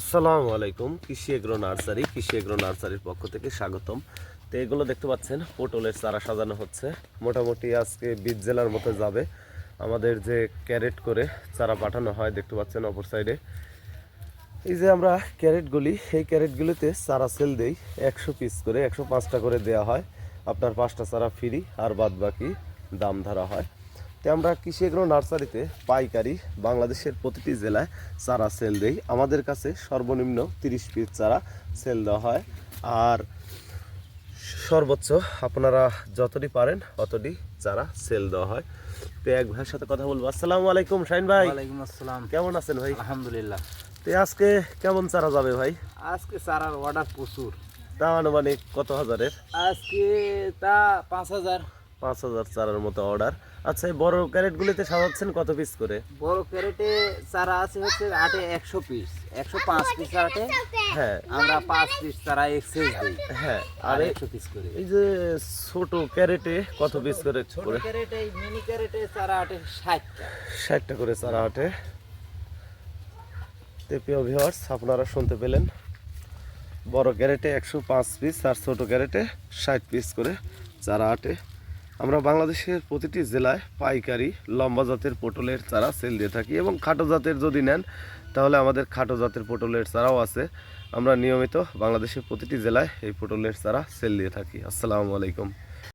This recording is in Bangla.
আসসালামু আলাইকুম, কৃষি এগ্রো নার্সারি, কৃষি এগ্রো নার্সারির পক্ষ থেকে স্বাগতম। তো এগুলো দেখতে পাচ্ছেন, পটলের চারা সাজানো হচ্ছে। মোটামুটি আজকে বীজ জেলার মতো যাবে। আমাদের যে ক্যারেট করে চারা পাঠানো হয়, দেখতে পাচ্ছেন অপর সাইডে। এই যে আমরা ক্যারেটগুলি এই ক্যারেটগুলিতে চারা সেল দেই। একশো পিস করে, একশো পাঁচটা করে দেওয়া হয়। আপনার পাঁচটা চারা ফ্রি, আর বাদ বাকি দাম ধরা হয়। তো আমরা কৃষি এগ্রো নার্সারিতে পাইকারি বাংলাদেশের প্রতিটি জেলায় চারা সেল দেই। আমাদের কাছে সর্বনিম্ন তিরিশ পিস চারা সেল দেওয়া হয়। আর সর্বোচ্চ আপনারা যতটি পারেন অতটি চারা সেল দেওয়া হয়। তো এক ভাইয়ের সাথে কথা বলব। আসসালামু আলাইকুম শাইন ভাই। ওয়ালাইকুম আসসালাম। কেমন আছেন ভাই? আলহামদুলিল্লাহ। তো আজকে কেমন চারা যাবে ভাই? আজকে চারার অর্ডার প্রচুর। তা আনুমানিক কত হাজারের? আজকে তা পাঁচ হাজার। পাঁচ হাজার চারার মতো অর্ডার। আচ্ছা এই বড় ক্যারেটগুলিতে সাজাচ্ছেন কত পিস করে? বড় ক্যারেটে চারা আছে হচ্ছে আটে একশো পিস একশো পাঁচ পিস আটে। হ্যাঁ। আমরা পাঁচ পিস চারা এক্সেস দিই হ্যাঁ আর একশো পিস করে। এই যে ছোট ক্যারেটে কত পিস করে ছোট ক্যারেটে মিনি ক্যারেটে চারা আটে ষাটটা। ষাটটা করে চারা হাটে তেপিও ভিওয়ার্স আপনারা শুনতে পেলেন বড় ক্যারেটে একশো পাঁচ পিস আর ছোট ক্যারেটে ষাট পিস করে চারা আটে। আমরা বাংলাদেশের প্রতিটি জেলায় পাইকারি, লম্বা জাতের পটলের চারা সেল দিয়ে থাকি এবং খাটো জাতের যদি নেন, তাহলে আমাদের খাটো জাতের পটলের চারাও আছে। আমরা নিয়মিত বাংলাদেশের প্রতিটি জেলায় এই পটলের চারা সেল দিয়ে থাকি। আসসালামু আলাইকুম।